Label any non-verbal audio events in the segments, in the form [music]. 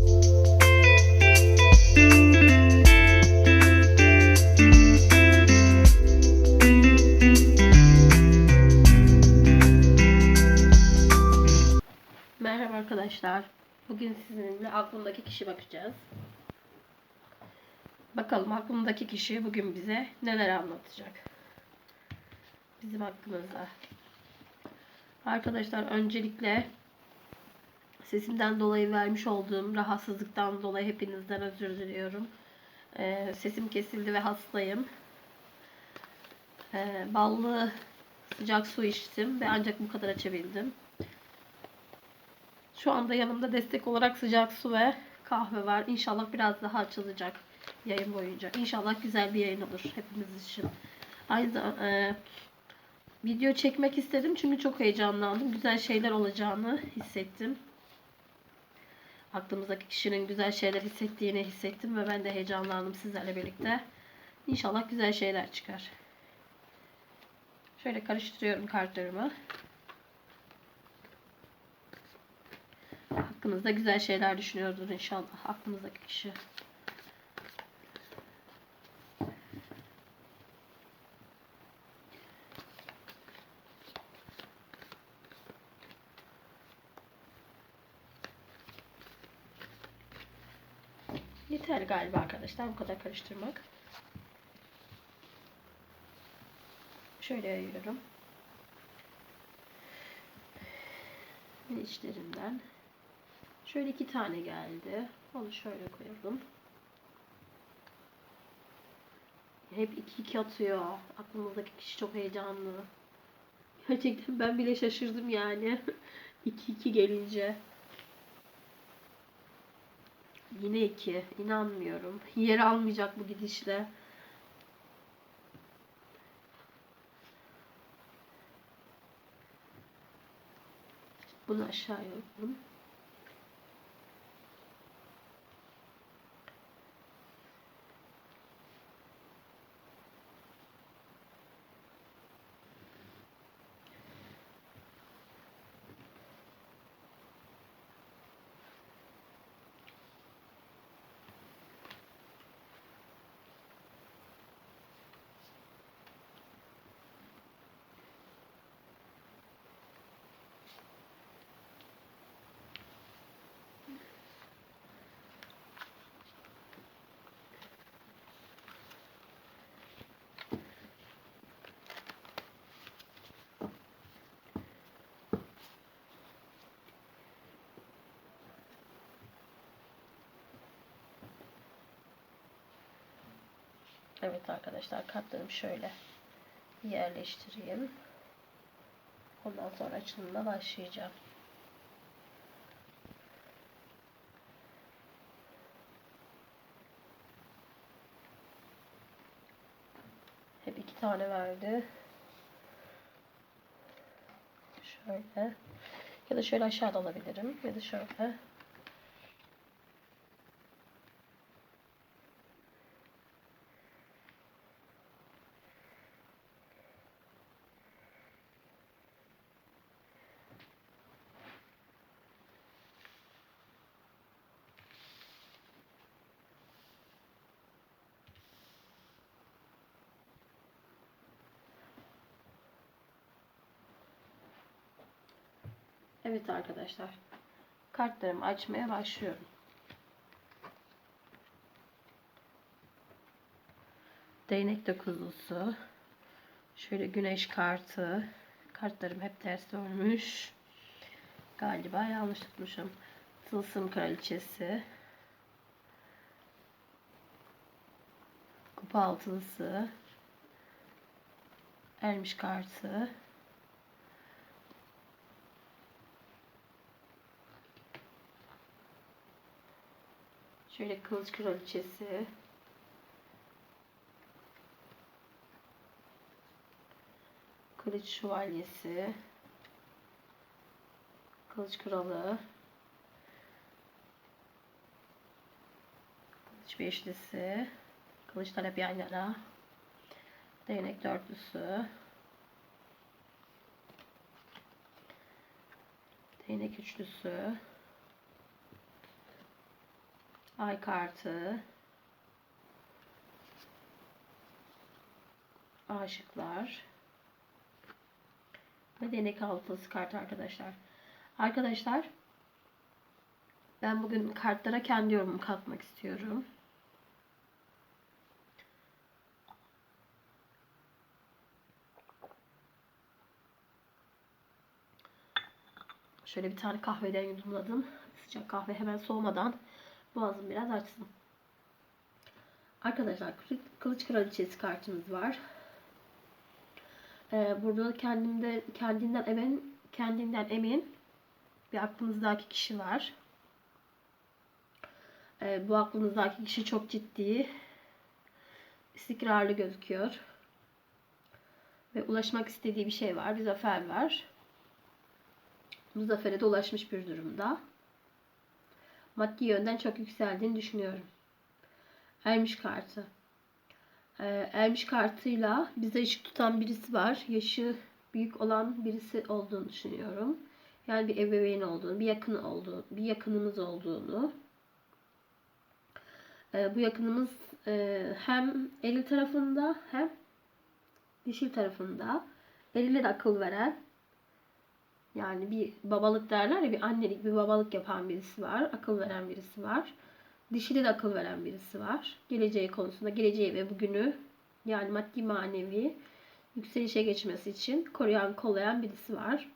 Merhaba arkadaşlar. Bugün sizinle aklımdaki kişi bakacağız. Bakalım aklımdaki kişi bugün bize neler anlatacak. Bizim hakkımızda. Arkadaşlar öncelikle sesimden dolayı vermiş olduğum rahatsızlıktan dolayı hepinizden özür diliyorum. Ee, sesim kesildi ve hastayım. Ee, ballı sıcak su içtim ve ancak bu kadar açabildim. Şu anda yanımda destek olarak sıcak su ve kahve var. İnşallah biraz daha açılacak yayın boyunca. İnşallah güzel bir yayın olur hepimiz için. Aynı e, video çekmek istedim çünkü çok heyecanlandım. Güzel şeyler olacağını hissettim. Aklımızdaki kişinin güzel şeyler hissettiğini hissettim ve ben de heyecanlandım sizlerle birlikte. İnşallah güzel şeyler çıkar. Şöyle karıştırıyorum kartlarımı. Hakkınızda güzel şeyler düşünüyordur inşallah aklınızdaki kişi. Yeter galiba arkadaşlar bu kadar karıştırmak. Şöyle yayıyorum. Ve Şöyle iki tane geldi. Onu şöyle koyalım. Hep iki iki atıyor. Aklımızdaki kişi çok heyecanlı. Gerçekten ben bile şaşırdım yani. [laughs] iki iki gelince. Yine iki. İnanmıyorum. Yer almayacak bu gidişle. Bunu aşağıya yapalım. Evet arkadaşlar kartlarımı şöyle yerleştireyim. Ondan sonra açılımına başlayacağım. Hep iki tane verdi. Şöyle. Ya da şöyle aşağıda alabilirim. Ya da şöyle. Evet arkadaşlar. Kartlarımı açmaya başlıyorum. Değnek dokuzlusu. Şöyle güneş kartı. Kartlarım hep ters dönmüş. Galiba yanlış tutmuşum. Tılsım kraliçesi. Kupa altılısı. Ermiş kartı. Şöyle kılıç kraliçesi. Kılıç şövalyesi. Kılıç kralı. Kılıç beşlisi. Kılıçlar hep yan. Değnek dörtlüsü. Değnek üçlüsü. Ay kartı. Aşıklar. Ve denek altısı kart arkadaşlar. Arkadaşlar ben bugün kartlara kendi yorumumu katmak istiyorum. Şöyle bir tane kahveden yudumladım. Sıcak kahve hemen soğumadan boğazım biraz açsın. Arkadaşlar kılıç kraliçesi kartımız var. Ee, burada kendinde kendinden emin kendinden emin bir aklınızdaki kişi var. Ee, bu aklınızdaki kişi çok ciddi, istikrarlı gözüküyor. Ve ulaşmak istediği bir şey var, bir zafer var. Bu zafere de ulaşmış bir durumda. Maddi yönden çok yükseldiğini düşünüyorum. Ermiş kartı. Ee, ermiş kartıyla bize ışık tutan birisi var. Yaşı büyük olan birisi olduğunu düşünüyorum. Yani bir ebeveyn olduğunu, bir yakın olduğunu, bir yakınımız olduğunu. Ee, bu yakınımız e, hem eril tarafında hem dişil tarafında. Erile de akıl veren yani bir babalık derler ya bir annelik bir babalık yapan birisi var. Akıl veren birisi var. Dişili de akıl veren birisi var. Geleceği konusunda geleceği ve bugünü yani maddi manevi yükselişe geçmesi için koruyan kollayan birisi var.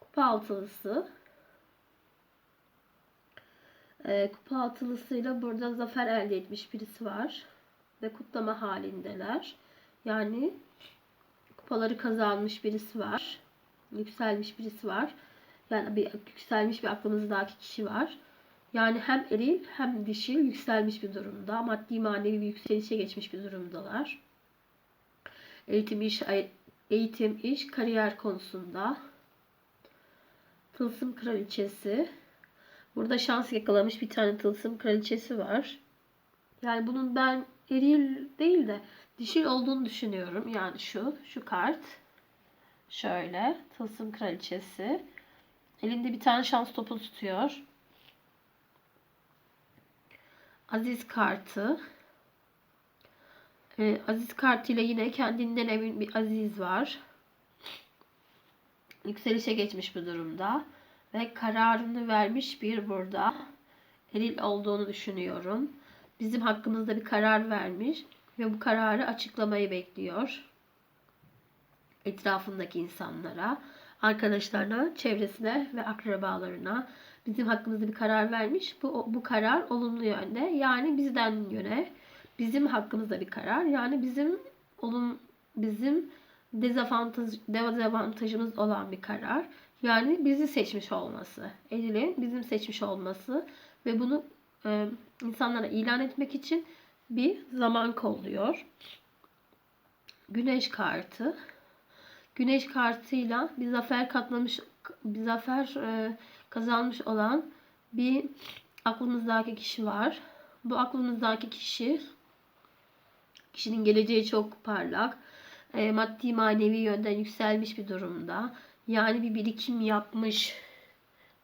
Kupa altılısı. Ee, kupa altılısıyla burada zafer elde etmiş birisi var. Ve kutlama halindeler. Yani kupaları kazanmış birisi var. Yükselmiş birisi var. Yani bir yükselmiş bir aklımızdaki kişi var. Yani hem eril hem dişil yükselmiş bir durumda. Maddi manevi bir yükselişe geçmiş bir durumdalar. Eğitim, iş, eğitim, iş, kariyer konusunda. Tılsım kraliçesi. Burada şans yakalamış bir tane tılsım kraliçesi var. Yani bunun ben eril değil de dişil olduğunu düşünüyorum. Yani şu, şu kart. Şöyle, tılsım kraliçesi. Elinde bir tane şans topu tutuyor. Aziz kartı. Ee, Aziz kartıyla yine kendinden emin bir Aziz var. Yükselişe geçmiş bu durumda. Ve kararını vermiş bir burada. Eril olduğunu düşünüyorum. Bizim hakkımızda bir karar vermiş. Ve bu kararı açıklamayı bekliyor. Etrafındaki insanlara, arkadaşlarına, çevresine ve akrabalarına bizim hakkımızda bir karar vermiş. Bu, bu karar olumlu yönde. Yani bizden yöne bizim hakkımızda bir karar. Yani bizim olum bizim dezavantaj, dezavantajımız olan bir karar. Yani bizi seçmiş olması. Elinin bizim seçmiş olması ve bunu e, insanlara ilan etmek için bir zaman kolluyor. Güneş kartı. Güneş kartıyla bir zafer katlamış bir zafer e, kazanmış olan bir aklımızdaki kişi var. Bu aklımızdaki kişi kişinin geleceği çok parlak. E, maddi manevi yönden yükselmiş bir durumda. Yani bir birikim yapmış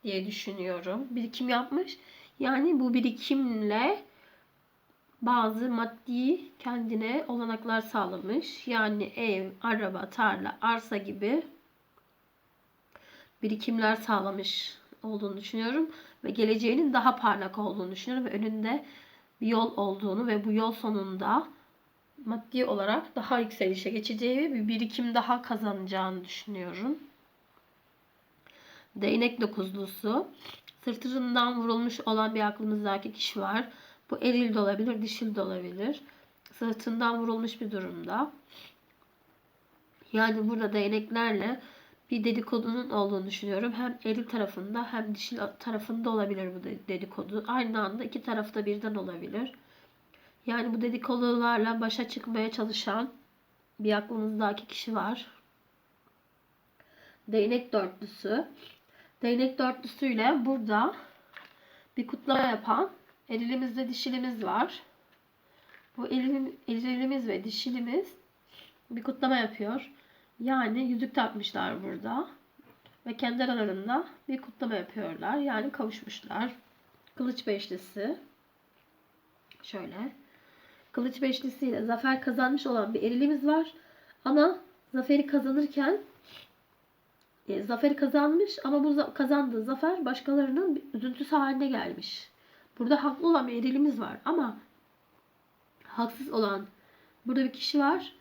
diye düşünüyorum. Birikim yapmış. Yani bu birikimle bazı maddi kendine olanaklar sağlamış. Yani ev, araba, tarla, arsa gibi birikimler sağlamış olduğunu düşünüyorum ve geleceğinin daha parlak olduğunu düşünüyorum ve önünde bir yol olduğunu ve bu yol sonunda maddi olarak daha yükselişe geçeceği bir birikim daha kazanacağını düşünüyorum. Değnek dokuzlusu. Sırtından vurulmuş olan bir aklımızdaki kişi var. Bu eril de olabilir, dişil de olabilir. Sırtından vurulmuş bir durumda. Yani burada değneklerle bir dedikodunun olduğunu düşünüyorum. Hem eril tarafında hem dişil tarafında olabilir bu dedikodu. Aynı anda iki tarafta birden olabilir. Yani bu dedikodularla başa çıkmaya çalışan bir aklınızdaki kişi var. Değnek dörtlüsü. Değnek dörtlüsüyle burada bir kutlama yapan erilimiz ve dişilimiz var. Bu erilimiz ve dişilimiz bir kutlama yapıyor. Yani yüzük takmışlar burada. Ve kendi aralarında bir kutlama yapıyorlar. Yani kavuşmuşlar. Kılıç beşlisi. Şöyle. Kılıç beşlisiyle zafer kazanmış olan bir erilimiz var. Ama zaferi kazanırken e, zaferi kazanmış ama bu za- kazandığı zafer başkalarının üzüntüsü haline gelmiş. Burada haklı olan bir erilimiz var ama haksız olan burada bir kişi var.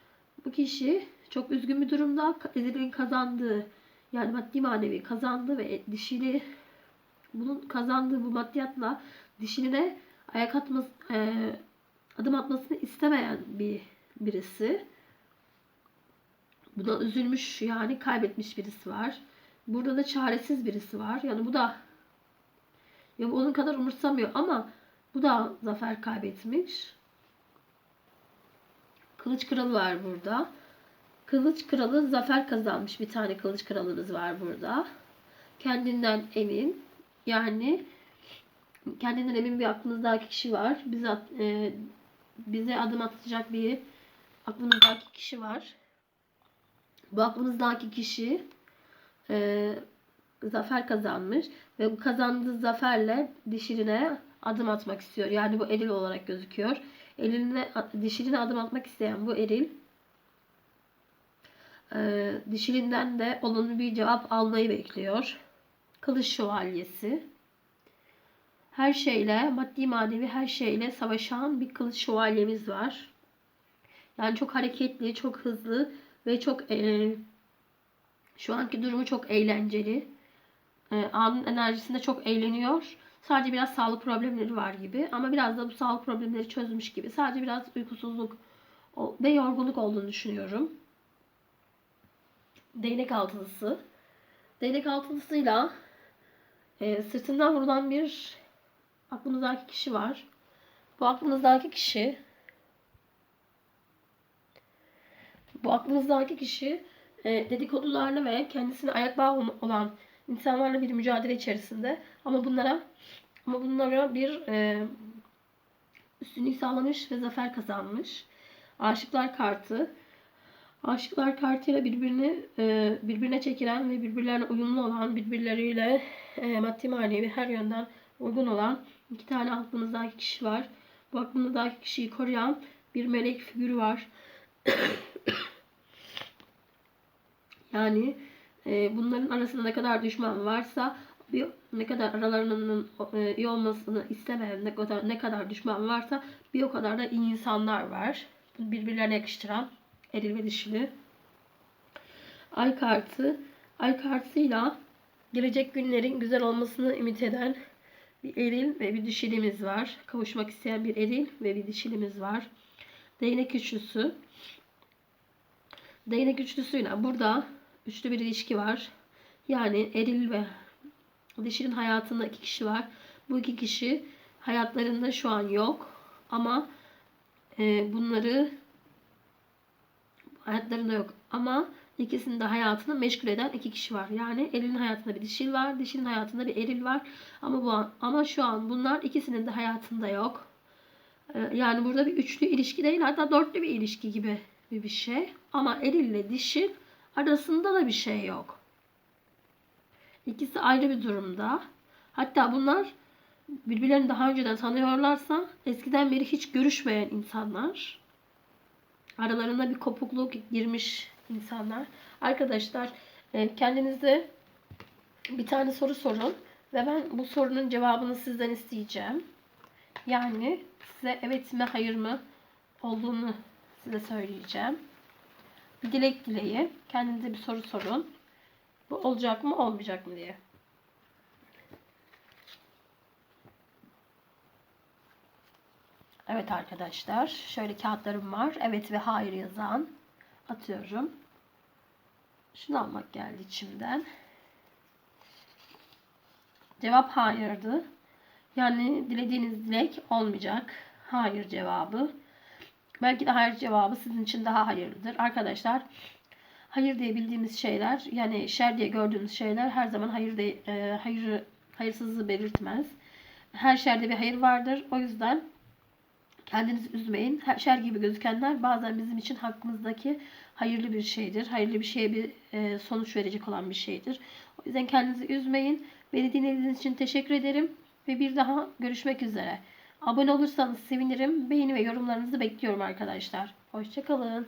Bu kişi çok üzgün bir durumda. Erilin kazandığı yani maddi manevi kazandığı ve dişili bunun kazandığı bu maddiyatla dişiline ayak atması, e, adım atmasını istemeyen bir birisi. Buna üzülmüş yani kaybetmiş birisi var. Burada da çaresiz birisi var. Yani bu da bu onun kadar umursamıyor ama bu da zafer kaybetmiş. Kılıç kralı var burada. Kılıç kralı zafer kazanmış bir tane kılıç kralımız var burada. Kendinden emin. Yani kendinden emin bir aklımızdaki kişi var. Bize, e, bize adım atacak bir aklımızdaki kişi var. Bu aklımızdaki kişi e, zafer kazanmış ve bu kazandığı zaferle dişiline adım atmak istiyor. Yani bu eril olarak gözüküyor. Eline, dişiline adım atmak isteyen bu eril e, dişilinden de olumlu bir cevap almayı bekliyor. Kılıç şövalyesi. Her şeyle, maddi manevi her şeyle savaşan bir kılıç şövalyemiz var. Yani çok hareketli, çok hızlı ve çok e, şu anki durumu çok eğlenceli. E, anın enerjisinde çok eğleniyor. Sadece biraz sağlık problemleri var gibi. Ama biraz da bu sağlık problemleri çözmüş gibi. Sadece biraz uykusuzluk ve yorgunluk olduğunu düşünüyorum. Değnek altılısı. Değnek altılısıyla e, sırtından vurulan bir aklımızdaki kişi var. Bu aklımızdaki kişi bu aklımızdaki kişi e, dedikodularla ve kendisine ayak bağı olan insanlarla bir mücadele içerisinde ama bunlara ama bunlara bir e, üstünlük sağlamış ve zafer kazanmış. Aşıklar kartı. Aşıklar kartıyla birbirini e, birbirine çekilen ve birbirlerine uyumlu olan, birbirleriyle e, maddi manevi her yönden uygun olan iki tane aklımızdaki kişi var. Bu aklımızdaki kişiyi koruyan bir melek figürü var. [coughs] yani e, bunların arasında ne kadar düşman varsa bir ne kadar aralarının e, iyi olmasını istemeyen ne kadar ne kadar düşman varsa bir o kadar da iyi insanlar var. Birbirlerine yakıştıran eril ve dişili. Ay kartı. Ay kartıyla gelecek günlerin güzel olmasını ümit eden bir eril ve bir dişilimiz var. Kavuşmak isteyen bir eril ve bir dişilimiz var. Değnek üçlüsü. Değnek üçlüsüyle burada üçlü bir ilişki var. Yani eril ve dişinin hayatında iki kişi var. Bu iki kişi hayatlarında şu an yok. Ama e, bunları hayatlarında yok. Ama ikisinin de hayatını meşgul eden iki kişi var. Yani elin hayatında bir dişil var, dişinin hayatında bir eril var. Ama bu an, ama şu an bunlar ikisinin de hayatında yok. Ee, yani burada bir üçlü ilişki değil, hatta dörtlü bir ilişki gibi bir şey. Ama eril ile dişil arasında da bir şey yok. İkisi ayrı bir durumda. Hatta bunlar birbirlerini daha önceden tanıyorlarsa eskiden beri hiç görüşmeyen insanlar. Aralarında bir kopukluk girmiş insanlar. Arkadaşlar e, kendinize bir tane soru sorun ve ben bu sorunun cevabını sizden isteyeceğim. Yani size evet mi hayır mı olduğunu size söyleyeceğim. Bir dilek dileyin. Kendinize bir soru sorun. Bu olacak mı olmayacak mı diye. Evet arkadaşlar. Şöyle kağıtlarım var. Evet ve hayır yazan. Atıyorum. Şunu almak geldi içimden. Cevap hayırdı. Yani dilediğiniz dilek olmayacak. Hayır cevabı. Belki de hayır cevabı sizin için daha hayırlıdır. Arkadaşlar hayır diye bildiğimiz şeyler yani şer diye gördüğümüz şeyler her zaman hayır de, e, hayır hayırsızlığı belirtmez. Her şerde bir hayır vardır. O yüzden kendinizi üzmeyin. Her şer gibi gözükenler bazen bizim için hakkımızdaki hayırlı bir şeydir. Hayırlı bir şeye bir e, sonuç verecek olan bir şeydir. O yüzden kendinizi üzmeyin. Beni dinlediğiniz için teşekkür ederim ve bir daha görüşmek üzere. Abone olursanız sevinirim. Beğeni ve yorumlarınızı bekliyorum arkadaşlar. Hoşçakalın.